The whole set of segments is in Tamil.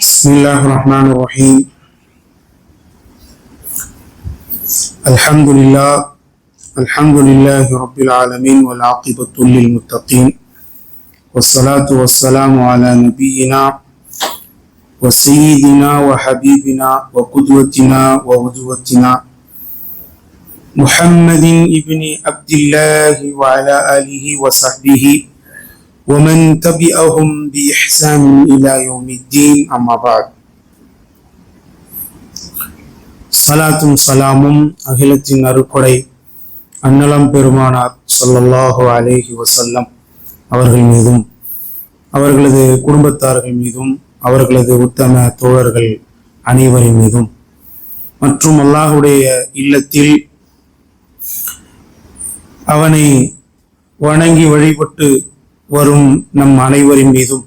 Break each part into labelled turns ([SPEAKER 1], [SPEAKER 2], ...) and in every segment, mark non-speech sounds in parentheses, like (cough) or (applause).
[SPEAKER 1] بسم الله الرحمن الرحيم. الحمد لله الحمد لله رب العالمين والعاقبة للمتقين والصلاة والسلام على نبينا وسيدنا وحبيبنا وقدوتنا وودوتنا محمد ابن عبد الله وعلى آله وصحبه ومن تبعهم بإحسان إلى يوم الدين أما بعد சலாத்தும் சலாமும் அகிலத்தின் அருப்படை அன்னலம் பெருமானார் ஸல்லல்லாஹு அலைஹி வஸல்லம் அவர்கள் மீதும் அவர்களது குடும்பத்தார்கள் மீதும் அவர்களது உத்தம தோழர்கள் அனைவரின் மீதும் மற்றும் அல்லாஹுடைய இல்லத்தில் அவனை வணங்கி வழிபட்டு வரும் நம் அனைவரின் மீதும்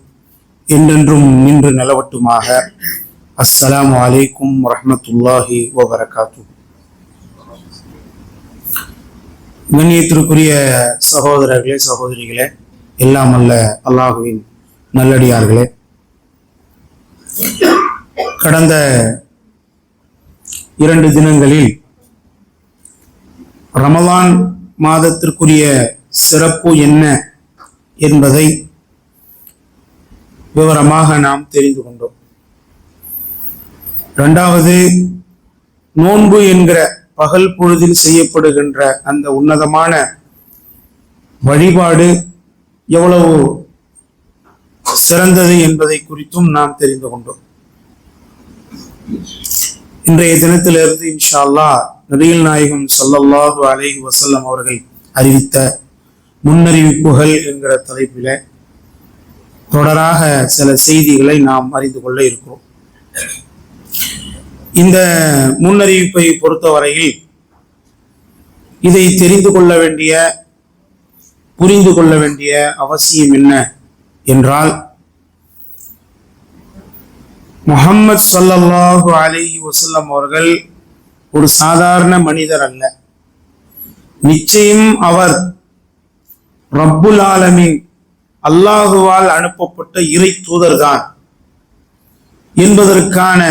[SPEAKER 1] என்றென்றும் நின்று நிலவட்டுமாக. அஸ்ஸலாம் வலைக்கும் வரமத்துல்லாஹி வபரகாத்து. கண்ணியத்திற்குரிய சகோதரர்களே சகோதரிகளே எல்லாம் அல்ல அல்லாஹுவின் நல்லடியார்களே. கடந்த இரண்டு தினங்களில் ரமலான் மாதத்திற்குரிய சிறப்பு என்ன என்பதை விவரமாக நாம் தெரிந்து கொண்டோம். இரண்டாவது நோன்பு என்கிற பகல் பொழுதில் செய்யப்படுகின்ற அந்த உன்னதமான வழிபாடு எவ்வளவு சிறந்தது என்பதை குறித்தும் நாம் தெரிந்து கொண்டோம். இன்றைய தினத்திலிருந்து இன்ஷா அல்லா நபிகள் நாயகம் சல்லல்லாஹு அலைஹி வசல்லம் அவர்கள் அறிவித்த முன்னறிவிப்புகள் என்கிற தலைப்பில் தொடராக சில செய்திகளை நாம் அறிந்து கொள்ள இருக்கிறோம். இந்த முன்னறிவிப்பை பொறுத்தவரையில் இதை தெரிந்து கொள்ள வேண்டிய புரிந்து கொள்ள வேண்டிய அவசியம் என்ன என்றால் முகம்மது சல்லல்லாஹு அலைஹி வசல்லம் அவர்கள் ஒரு சாதாரண மனிதர் அல்ல. நிச்சயம் அவர் ரப்புல் ஆலமின். அல்லாஹுவால் அனுப்பப்பட்ட இறை தூதர்தான். என்பதற்கான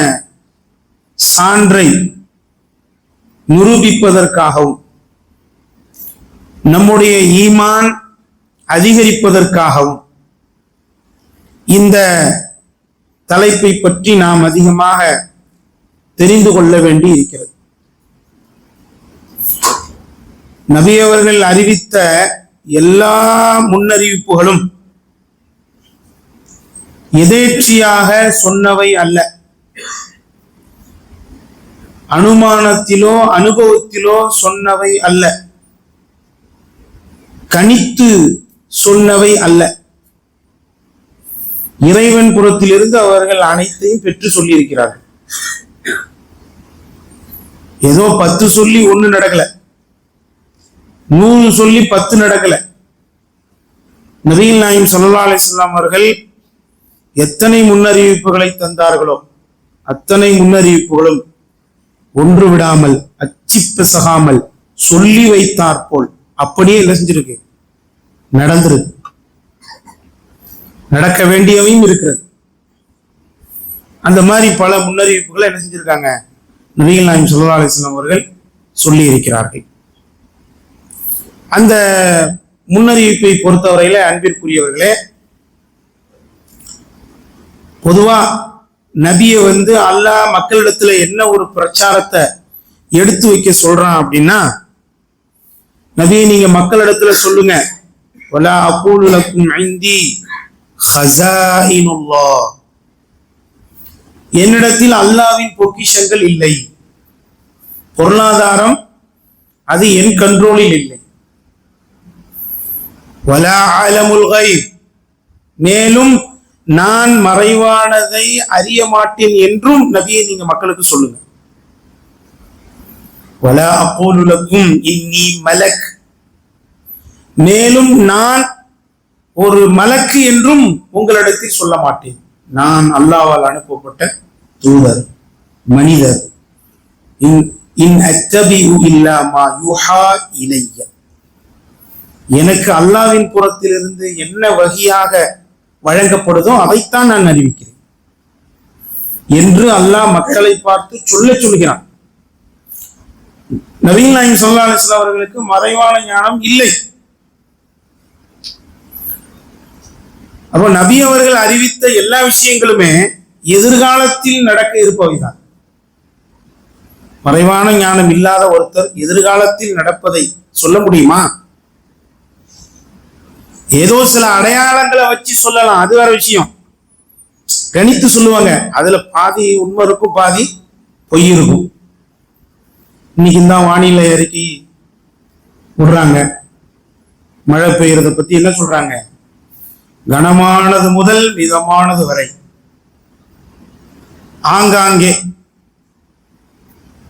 [SPEAKER 1] சான்றை நிரூபிப்பதற்காகவும் நம்முடைய ஈமான் அதிகரிப்பதற்காகவும் இந்த தலைப்பை பற்றி நாம் அதிகமாக தெரிந்து கொள்ள வேண்டி இருக்கிறது நபி அவர்கள் அறிவித்த எல்லா முன்னறிவிப்புகளும் எதேச்சியாக சொன்னவை அல்ல. அனுமானத்திலோ அனுபவத்திலோ சொன்னவை அல்ல. கணித்து சொன்னவை அல்ல. இறைவன் புறத்திலிருந்து அவர்கள் அனைத்தையும் பெற்று சொல்லியிருக்கிறார்கள். ஏதோ பத்து சொல்லி ஒண்ணு நடக்கல. நூறு சொல்லி பத்து நடக்கல. நபீல் நாயும் சல்லா அலிஸ்லாம் அவர்கள் எத்தனை முன்னறிவிப்புகளை தந்தார்களோ அத்தனை முன்னறிவிப்புகளும் ஒன்று விடாமல் அச்சி பிசகாமல் சொல்லி வைத்தார் போல் அப்படியே என்ன செஞ்சிருக்கு நடந்திருக்கு. நடக்க வேண்டியவையும் இருக்கிறது. அந்த மாதிரி பல முன்னறிவிப்புகளை என்ன செஞ்சிருக்காங்க நபிகள் நாயம் சல்லா அலிஸ்லாம் அவர்கள் சொல்லி இருக்கிறார்கள் அந்த முன்னறிவிப்பை பொறுத்தவரையில அன்பிற்குரியவர்களே பொதுவா நபியை வந்து அல்லாஹ் மக்களிடத்துல என்ன ஒரு பிரச்சாரத்தை எடுத்து வைக்க சொல்றான் அப்படின்னா நபியை நீங்க மக்களிடத்துல சொல்லுங்க. வலா அகூலு ஐந்தி என்னிடத்தில் அல்லாவின் பொக்கிஷங்கள் இல்லை. பொருளாதாரம் அது என் கண்ட்ரோலில் இல்லை. வலா அலமுல் கைப் மேலும் நான் மறைவானதை அறிய மாட்டேன் என்றும் நபியை நீங்க மக்களுக்கு சொல்லுங்க வலா அப்போலுலக்கும் இன்னி மலக். மேலும் நான் ஒரு மலக்கு என்றும் உங்களிடத்தில் சொல்ல மாட்டேன். நான் அல்லாவால் அனுப்பப்பட்ட தூதர் மனிதர். இன் இன் அத்தபிஉ இல்லா மா யுஹா இலைய. எனக்கு அல்லாவின் புறத்திலிருந்து என்ன வகையாக வழங்கப்படுதோ அதைத்தான் நான் அறிவிக்கிறேன். என்று அல்லாஹ் மக்களை பார்த்து சொல்ல சொல்கிறான். நவீன் நாயம் சொல்லா அலிஸ்லாம் அவர்களுக்கு மறைவான ஞானம் இல்லை. அப்போ நபி அவர்கள் அறிவித்த எல்லா விஷயங்களுமே எதிர்காலத்தில் நடக்க இருப்பவைதான். மறைவான ஞானம் இல்லாத ஒருத்தர் எதிர்காலத்தில் நடப்பதை சொல்ல முடியுமா? ஏதோ சில அடையாளங்களை வச்சு சொல்லலாம். அது வேற விஷயம். கணித்து சொல்லுவாங்க. அதுல பாதி உண்மை இருக்கும் பாதி பொய் இருக்கும். இன்னைக்கு தான் வானிலை அறிக்கை விடுறாங்க. மழை பெய்யறத பத்தி என்ன சொல்றாங்க? கனமானது முதல் மிதமானது வரை. ஆங்காங்கே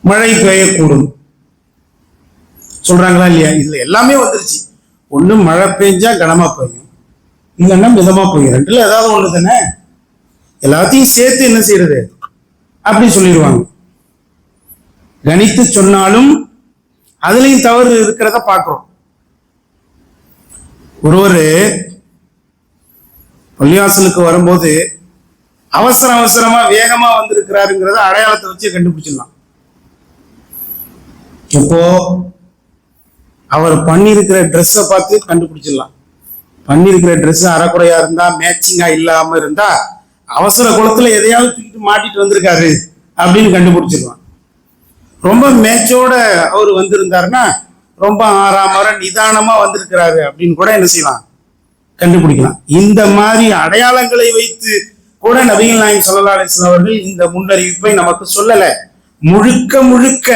[SPEAKER 1] மழை பெய்யக்கூடும். சொல்றாங்களா இல்லையா? இதுல எல்லாமே வந்துருச்சு. ஒண்ணு மழை பெஞ்சா கனமா பெய்யும். இல்லைன்னா மிதமா பெய்யும். ரெண்டுல ஏதாவது ஒண்ணு தானே? எல்லாத்தையும் சேர்த்து என்ன செய்யறது? அப்படி சொல்லிடுவாங்க. கணித்து சொன்னாலும் அதுலயும் தவறு இருக்கிறத பார்க்குறோம். ஒருவர் பள்ளிவாசலுக்கு வரும்போது அவசர அவசரமா வேகமா வந்திருக்கிறாருங்கிறத அடையாளத்தை வச்சு கண்டுபிடிச்சிடலாம். இப்போ அவர் பண்ணியிருக்கிற ட்ரெஸ்ஸை பார்த்து கண்டுபிடிச்சிடலாம். பண்ணியிருக்கிற ட்ரெஸ் அறக்குறையா இருந்தா மேட்சிங்கா இல்லாம இருந்தா அவசர குளத்துல எதையாவது தூக்கிட்டு மாட்டிட்டு வந்திருக்காரு அப்படின்னு கண்டுபிடிச்சிடலாம். ரொம்ப மேட்சோட அவர் வந்திருந்தாருன்னா ரொம்ப ஆறாமற நிதானமா வந்திருக்கிறாரு அப்படின்னு கூட என்ன செய்யலாம்? கண்டுபிடிக்கலாம். இந்த மாதிரி அடையாளங்களை வைத்து கூட நபிகள் நாயகம் சொல்லலாசன் அவர்கள் இந்த முன்னறிவிப்பை நமக்கு சொல்லல. முழுக்க முழுக்க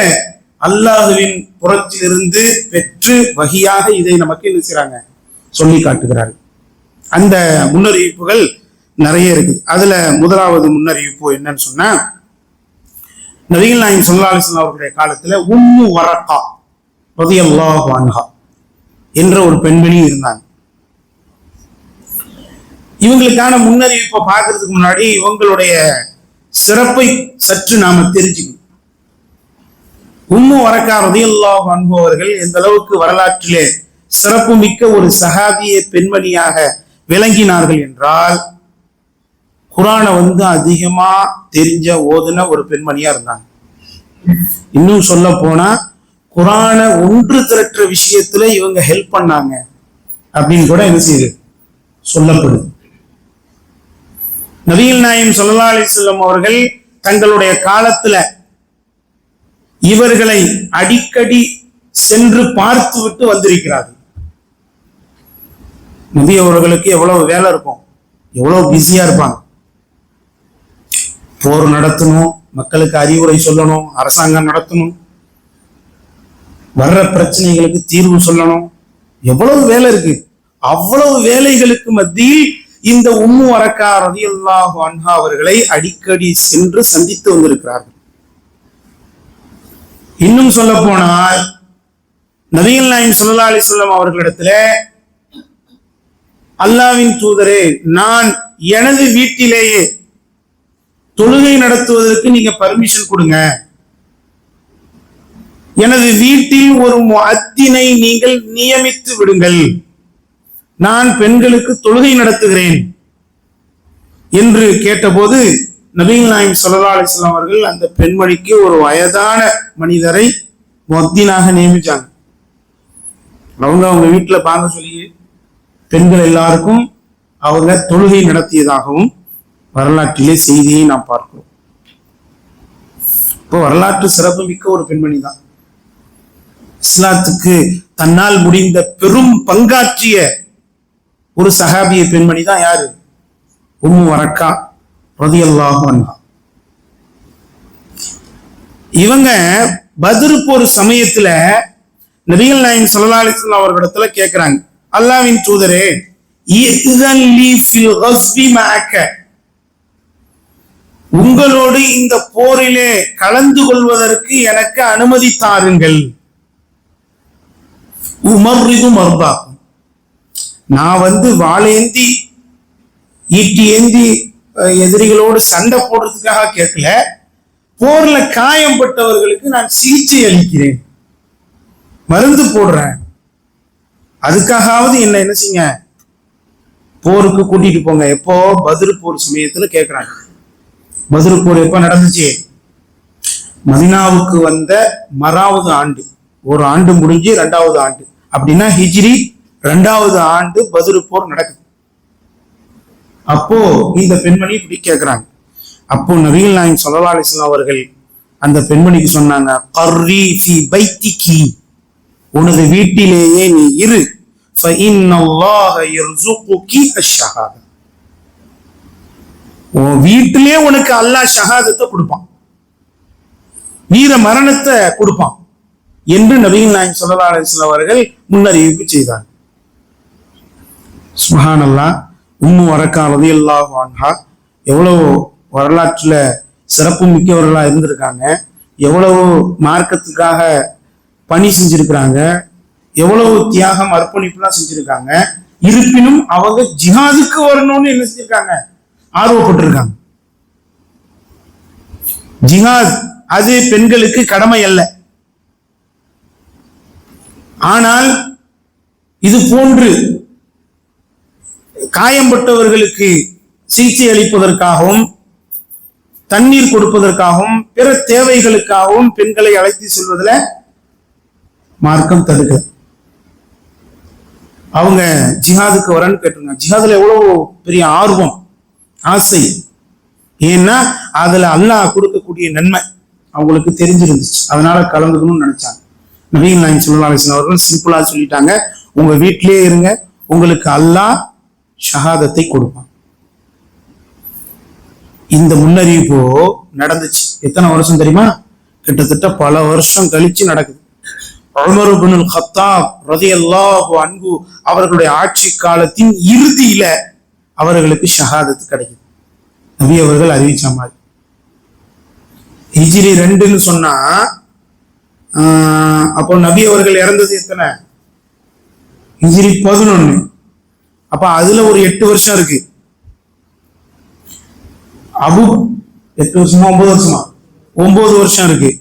[SPEAKER 1] அல்லாஹுவின் புறத்திலிருந்து பெற்று வகையாக இதை நமக்கு என்ன செய்யறாங்க சொல்லி காட்டுகிறார்கள். அந்த முன்னறிவிப்புகள் நிறைய இருக்குது அதுல முதலாவது முன்னறிவிப்பு என்னன்னு சொன்னா நபிகள் நாயகம் சொல்லாலிசன் அவர்களுடைய காலத்துல உம்மு வரக்கா ரலியல்லாஹு வான்ஹா என்ற ஒரு பெண்மணி இருந்தாங்க. இவங்களுக்கான முன்னறிவிப்பை பார்க்கறதுக்கு முன்னாடி இவங்களுடைய சிறப்பை சற்று நாம தெரிஞ்சுக்கணும். உம்மு வரக்கா ரதியல்லாஹு அன்ஹு அவர்கள் எந்த அளவுக்கு வரலாற்றிலே சிறப்பு மிக்க ஒரு சஹாபிய பெண்மணியாக விளங்கினார்கள் என்றால் குரானை வந்து அதிகமா தெரிஞ்ச ஓதுன ஒரு பெண்மணியா இருந்தாங்க. இன்னும் சொல்ல போனா குரானை ஒன்று திரட்டுற விஷயத்துல இவங்க ஹெல்ப் பண்ணாங்க அப்படின்னு கூட என்ன செய்யுது சொல்லப்படுது. நபிகள் நாயம் ஸல்லல்லாஹு அலைஹி அவர்கள் தங்களுடைய காலத்துல இவர்களை அடிக்கடி சென்று பார்த்து விட்டு வந்திருக்கிறார்கள். நபி அவர்களுக்கு எவ்வளவு வேலை இருக்கும்? எவ்வளவு பிஸியா இருப்பாங்க? போர் நடத்தணும் மக்களுக்கு அறிவுரை சொல்லணும் அரசாங்கம் நடத்தணும். வர்ற பிரச்சனைகளுக்கு தீர்வு சொல்லணும். எவ்வளவு வேலை இருக்கு? அவ்வளவு வேலைகளுக்கு மத்தியில் இந்த உம்மு அரக்கா ரதியல்லாஹு அன்ஹா அவர்களை அடிக்கடி சென்று சந்தித்து வந்திருக்கிறார்கள். இன்னும் சொல்ல போனால் நபிகள் நாயம் ஸல்லல்லாஹு அலி சொல்லம் அவர்களிடத்துல அல்லாவின் தூதரே நான் எனது வீட்டிலேயே தொழுகை நடத்துவதற்கு நீங்க பர்மிஷன் கொடுங்க. எனது வீட்டில் ஒரு அத்தினை நீங்கள் நியமித்து விடுங்கள். நான் பெண்களுக்கு தொழுகை நடத்துகிறேன் என்று கேட்டபோது நபீல் நாயம் சல்லா அலிஸ்லாம் அவர்கள் அந்த பெண்மணிக்கு ஒரு வயதான மனிதரை மொத்தினாக நியமிச்சாங்க. அவங்க அவங்க வீட்டுல பார்க்க சொல்லி பெண்கள் எல்லாருக்கும் அவங்க தொழுகை நடத்தியதாகவும் வரலாற்றிலே செய்தியை நாம் பார்க்கிறோம். இப்போ வரலாற்று சிறப்பு மிக்க ஒரு பெண்மணி தான் இஸ்லாத்துக்கு தன்னால் முடிந்த பெரும் பங்காற்றிய ஒரு சகாபிய பெண்மணி தான் யாரு? உம்மு வரக்கா. ரதியல்லாஹு இவங்க பத்ரு போர் சமயத்துல நபிகள் நாயகம் ஸல்லல்லாஹு அவர்களிடத்துல கேட்கிறாங்க அல்லாவின் தூதரே உங்களோடு இந்த போரிலே கலந்து கொள்வதற்கு எனக்கு அனுமதி தாருங்கள். உமர்ரிது மர்பாக்கும் நான் வந்து வாழேந்தி ஈட்டி ஏந்தி எதிரிகளோடு சண்டை போடுறதுக்காக கேட்கல. போர்ல காயம்பட்டவர்களுக்கு நான் சிகிச்சை அளிக்கிறேன். மருந்து போடுறேன். அதுக்காகவது என்ன என்ன செய்யுங்க? போருக்கு கூட்டிட்டு போங்க. எப்போ? பதில் போர் சமயத்துல கேட்கிறாங்க பதில் போர் எப்ப நடந்துச்சு? மதினாவுக்கு வந்த மறாவது ஆண்டு. ஒரு ஆண்டு முடிஞ்சு ரெண்டாவது ஆண்டு. அப்படின்னா ஹிஜ்ரி ரெண்டாவது ஆண்டு பதில் போர் நடக்குது. அப்போ இந்த பெண்மணி இப்படி கேட்கிறாங்க அப்போ நவீன் நாயன் சல்லா அலிஸ்லாம் அவர்கள் அந்த பெண்மணிக்கு சொன்னாங்க கர்ரி ஃபி பைத்திகி. உனது வீட்டிலேயே நீ இரு. வீட்டிலே உனக்கு அல்லாஹ் ஷஹாதத்தை கொடுப்பான். வீர மரணத்தை கொடுப்பான் என்று நவீன் நாயன் சல்லா அலிஸ்லாம் அவர்கள் முன்னறிவிப்பு செய்தார் சுஹானல்லா உம்மு வரக்கா ரலியல்லாஹு அன்ஹா எவ்வளவு வரலாற்றுல சிறப்பு மிக்கவர்களாக இருந்திருக்காங்க. எவ்வளவு மார்க்கத்துக்காக பணி செஞ்சிருக்கிறாங்க. எவ்வளவு தியாகம் அர்ப்பணிப்புலாம் செஞ்சிருக்காங்க. இருப்பினும் அவங்க ஜிஹாதுக்கு வரணும்னு என்ன செஞ்சிருக்காங்க? ஆர்வப்பட்டிருக்காங்க. ஜிஹாத் அது பெண்களுக்கு கடமை அல்ல. ஆனால் இது போன்று காயம்பட்டவர்களுக்கு சிகிச்சை அளிப்பதற்காகவும் தண்ணீர் கொடுப்பதற்காகவும் பிற தேவைகளுக்காகவும் பெண்களை அழைத்து செல்வதில் மார்க்கம் தடுக்குது. அவங்க ஜிஹாதுக்கு வரன்னு கேட்டுருங்க ஜிஹாதுல எவ்வளவு பெரிய ஆர்வம் ஆசை. ஏன்னா அதுல அல்லாஹ் கொடுக்கக்கூடிய நன்மை அவங்களுக்கு தெரிஞ்சிருந்துச்சு. அதனால கலந்துக்கணும்னு நினைச்சாங்க. நவீன் நாயன் சொல்லலாம் அவர்கள் சிம்பிளா சொல்லிட்டாங்க. உங்க வீட்டிலேயே இருங்க. உங்களுக்கு அல்லாஹ் ஷஹாதத்தை கொடுப்பான். இந்த முன்னறிவிப்போ நடந்துச்சு. எத்தனை வருஷம் தெரியுமா? கிட்டத்தட்ட பல வருஷம் கழிச்சு நடக்குது. அமருபுனுல் ஹத்தாப் ரதி ரலியல்லாஹு அவர்களுடைய ஆட்சி காலத்தின் இறுதியில அவர்களுக்கு ஷஹாதத்து கிடைக்குது. நபி அவர்கள் அறிவிச்ச மாதிரி. ஹிஜிரி ரெண்டுன்னு சொன்னா ஆஹ், அப்போ நபி அவர்கள் இறந்தது எத்தனை? ஹிஜிரி பதினொன்னு. அப்ப அதுல ஒரு எட்டு வருஷம் இருக்கு. அபு எட்டு வருஷமா ஒன்பது வருஷமா? ஒன்பது வருஷம் இருக்கு.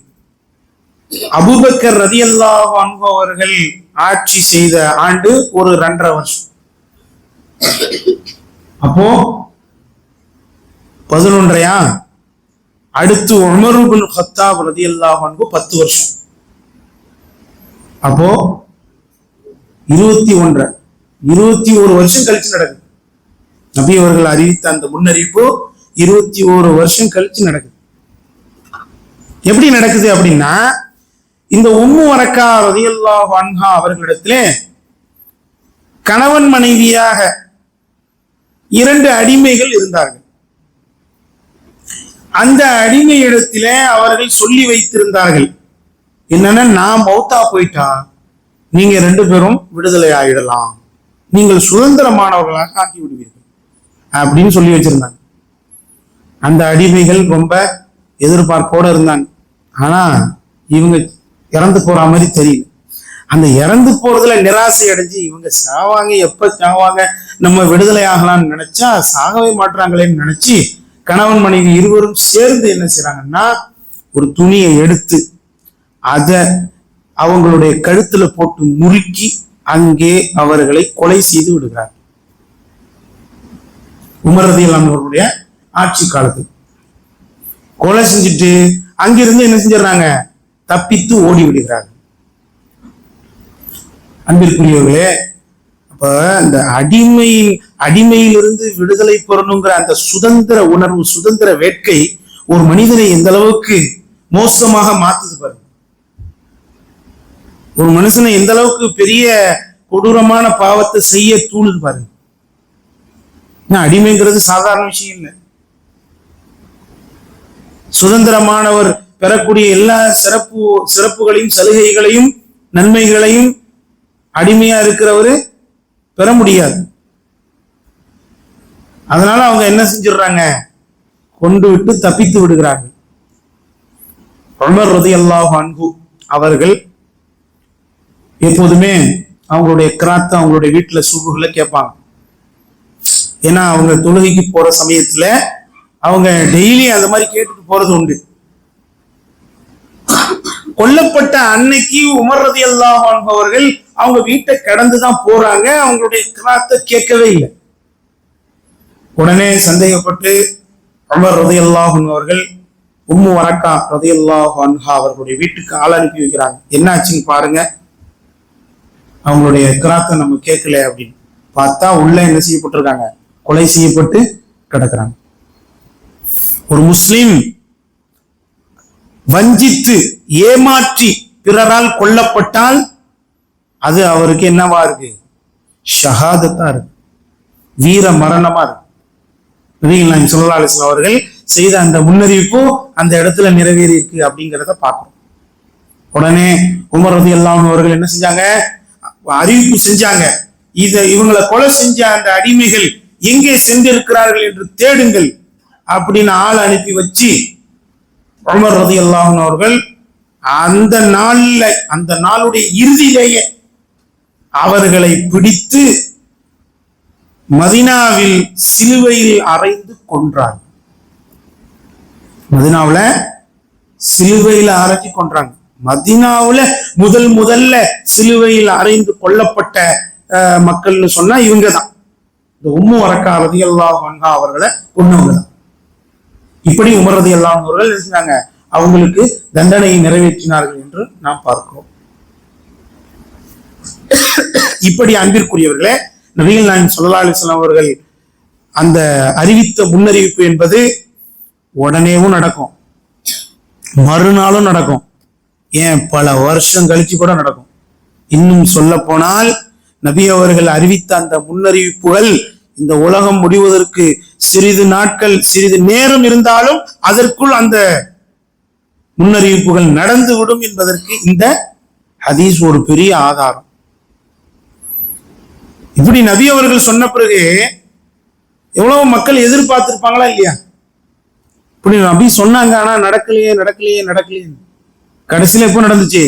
[SPEAKER 1] அபுபக்கர் ரதியல்லாஹு அன்ஹு அவர்கள் ஆட்சி செய்த ஆண்டு ஒரு ரெண்டரை வருஷம். அப்போ பதினொன்றையா அடுத்து உமர் ஹத்தாப் ரதி அல்லாஹ் பத்து வருஷம். அப்போ இருபத்தி ஒன்றரை. இருபத்தி ஒரு வருஷம் கழிச்சு நடக்குது. நபி அவர்கள் அறிவித்த அந்த முன்னறிவிப்பு இருபத்தி ஒரு வருஷம் கழிச்சு நடக்குது. எப்படி நடக்குது அப்படின்னா இந்த உம்மு வரக்கா ரதியல்லா அன்ஹா அவர்களிடத்திலே கணவன் மனைவியாக இரண்டு அடிமைகள் இருந்தார்கள். அந்த அடிமையிடத்திலே அவர்கள் சொல்லி வைத்திருந்தார்கள். என்னன்னா நான் மௌத்தா போயிட்டா நீங்க ரெண்டு பேரும் விடுதலை ஆயிடலாம். நீங்கள் சுதந்திரமானவர்களாக ஆகிவிடுவீர்கள் அப்படின்னு சொல்லி வச்சிருந்தாங்க. அந்த அடிமைகள் ரொம்ப எதிர்பார்ப்போட இருந்தாங்க. ஆனா இவங்க இறந்து போற மாதிரி தெரியல. அந்த இறந்து போறதுல நிராசை அடைஞ்சு இவங்க சாவாங்க எப்ப சாவாங்க நம்ம விடுதலை ஆகலாம்னு நினைச்சா சாகவே மாட்டாங்களேன்னு நினைச்சு கணவன் மனைவி இருவரும் சேர்ந்து என்ன செய்யறாங்கன்னா ஒரு துணியை எடுத்து அதை அவங்களுடைய கழுத்துல போட்டு முறுக்கி அங்கே அவர்களை கொலை செய்து விடுகிறார். உமரதி அவர்களுடைய ஆட்சி காலத்தில். கொலை செஞ்சுட்டு அங்கிருந்து என்ன செஞ்சிடறாங்க? தப்பித்து ஓடி விடுகிறார்கள். அன்பிற்குரியவர்களே அப்ப இந்த அடிமை அடிமையிலிருந்து விடுதலை பெறணுங்கிற அந்த சுதந்திர உணர்வு சுதந்திர வேட்கை ஒரு மனிதனை எந்த அளவுக்கு மோசமாக மாத்துது பாருங்க. ஒரு மனுஷனை எந்த அளவுக்கு பெரிய கொடூரமான பாவத்தை செய்ய தூண்டுது பாருங்க. ஏன்னா, அடிமைங்கிறது சாதாரண விஷயம் இல்லை. சுதந்திரமானவர் பெறக்கூடிய எல்லா சிறப்பு சிறப்புகளையும் சலுகைகளையும் நன்மைகளையும் அடிமையா இருக்கிறவரு பெற முடியாது. அதனால அவங்க என்ன செஞ்சிடுறாங்க? கொண்டு விட்டு தப்பித்து விடுகிறார்கள். உமர் ரலியல்லாஹு அன்ஹு அவர்கள் எப்போதுமே அவங்களுடைய கிராத்த அவங்களுடைய வீட்டுல சுபுகளை கேட்பாங்க. ஏன்னா அவங்க தொழுகைக்கு போற சமயத்துல அவங்க டெய்லி அந்த மாதிரி கேட்டுட்டு போறது உண்டு. கொல்லப்பட்ட அன்னைக்கு உமர்றது எல்லாம் அவர்கள் அவங்க வீட்டை கடந்துதான் போறாங்க. அவங்களுடைய கிராத்தை கேட்கவே இல்லை. உடனே சந்தேகப்பட்டு அமர் ரதியல்லாஹு அவர்கள் உம்மு வரக்கா ரதையல்லாஹ் அன்ஹா அவர்களுடைய வீட்டுக்கு ஆள் அனுப்பி வைக்கிறாங்க. என்னாச்சுன்னு பாருங்க. அவங்களுடைய கிராத்தை நம்ம கேட்கல அப்படின்னு பார்த்தா உள்ள என்ன செய்யப்பட்டிருக்காங்க? கொலை செய்யப்பட்டு கிடக்குறாங்க. ஒரு முஸ்லீம் வஞ்சித்து ஏமாற்றி பிறரால் கொல்லப்பட்டால் அது அவருக்கு என்னவா இருக்கு? ஷஹாதத்தா இருக்கு. வீர மரணமா இருக்கு. நபிகள் அவர்கள் செய்த அந்த முன்னறிவிப்பு அந்த இடத்துல நிறைவேறி இருக்கு அப்படிங்கிறத பார்க்கணும் உடனே உமர் ரதி அவர்கள் என்ன செஞ்சாங்க? அறிவிப்பு செஞ்சாங்க. இதை இவங்களை கொலை செஞ்ச அந்த அடிமைகள் எங்கே சென்றிருக்கிறார்கள் என்று தேடுங்கள் அப்படின்னு ஆள் அனுப்பி வச்சு உமர் ரதி அவர்கள் அந்த நாள்ல அந்த நாளுடைய இறுதியிலேயே அவர்களை பிடித்து மதினாவில் சிலுவையில் அறைந்து கொன்றாங்க. மதினாவுல சிலுவையில் அரைஞ்சு கொன்றாங்க. மதினாவுல முதல் முதல்ல சிலுவையில் அறைந்து கொல்லப்பட்ட அஹ், மக்கள்னு சொன்னா இவங்க தான் இந்த உம்மு வரக்காரதி ரதி அவர்களை கொண்டவங்க தான் இப்படி உமரதி ரதி அவர்கள் என்ன செஞ்சாங்க? அவங்களுக்கு தண்டனையை நிறைவேற்றினார்கள் என்று நாம் பார்க்கிறோம். இப்படி அன்பிற்குரியவர்களே நபிகள் நாயகம் ஸல்லல்லாஹு அவர்கள் அந்த அறிவித்த முன்னறிவிப்பு என்பது உடனேவும் நடக்கும். மறுநாளும் நடக்கும். ஏன் பல வருஷம் கழிச்சு கூட நடக்கும். இன்னும் சொல்ல போனால் நபி அவர்கள் அறிவித்த அந்த முன்னறிவிப்புகள் இந்த உலகம் முடிவதற்கு சிறிது நாட்கள் சிறிது நேரம் இருந்தாலும் அதற்குள் அந்த முன்னறிவிப்புகள் நடந்துவிடும் என்பதற்கு இந்த ஹதீஸ் ஒரு பெரிய ஆதாரம். இப்படி நபி அவர்கள் சொன்ன பிறகு எவ்வளவு மக்கள் எதிர்பார்த்திருப்பாங்களா இல்லையா? இப்படி நபி சொன்னாங்க ஆனா நடக்கலையே நடக்கலையே நடக்கலையே. கடைசியில எப்போ நடந்துச்சு?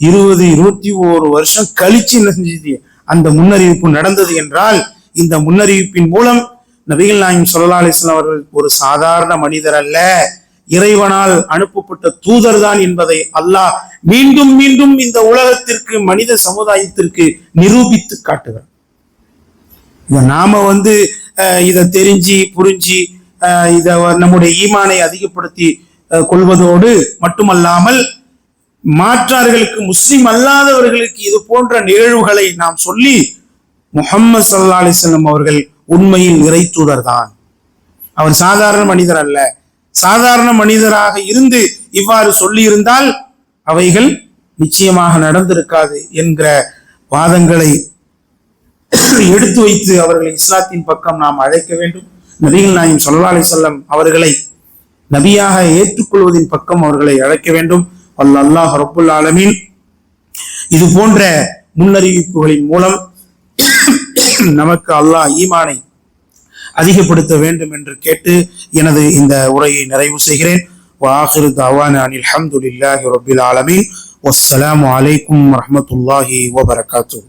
[SPEAKER 1] இருபது இருபத்தி ஓரு வருஷம் கழிச்சு என்ன செஞ்சது அந்த முன்னறிவிப்பு நடந்தது என்றால் இந்த முன்னறிவிப்பின் மூலம் நபிகள் நாயகம் ஸல்லல்லாஹு அவர்கள் ஒரு சாதாரண மனிதர் அல்ல. இறைவனால் அனுப்பப்பட்ட தூதர் தான் என்பதை அல்லாஹ் மீண்டும் மீண்டும் இந்த உலகத்திற்கு மனித சமுதாயத்திற்கு நிரூபித்து காட்டுகிறார் நாம வந்து இதை தெரிஞ்சு புரிஞ்சு அஹ், இத வ- நம்முடைய ஈமானை அதிகப்படுத்தி கொள்வதோடு மட்டுமல்லாமல் மாற்றார்களுக்கு முஸ்லிம் அல்லாதவர்களுக்கு இது போன்ற நிகழ்வுகளை நாம் சொல்லி முகம்மது சல்லா அலிஸ்லம் அவர்கள் உண்மையில் இறை தூதர் தான் அவர் சாதாரண மனிதர் அல்ல. சாதாரண மனிதராக இருந்து இவ்வாறு சொல்லியிருந்தால் அவைகள் நிச்சயமாக நடந்திருக்காது என்கிற வாதங்களை (clears throat) எடுத்து வைத்து அவர்களை இஸ்லாத்தின் பக்கம் நாம் அழைக்க வேண்டும். நபிகள் நாயம் சொல்லா அலி வஸல்லம் அவர்களை நபியாக ஏற்றுக்கொள்வதின் பக்கம் அவர்களை அழைக்க வேண்டும். வல்ல அல்லாஹ் ரபுல் ஆலமீன். இது போன்ற முன்னறிவிப்புகளின் மூலம் நமக்கு அல்லாஹ் ஈமானை அதிகப்படுத்த வேண்டும் என்று கேட்டு எனது இந்த உரையை நிறைவு செய்கிறேன். வாஹிரு தவான் அனில் அஹமதுல்லாஹி ரபில் ஆலமீன். வஸ்ஸலாம் அலைக்கும் வரமத்துல்லாஹி வபரகாத்தூ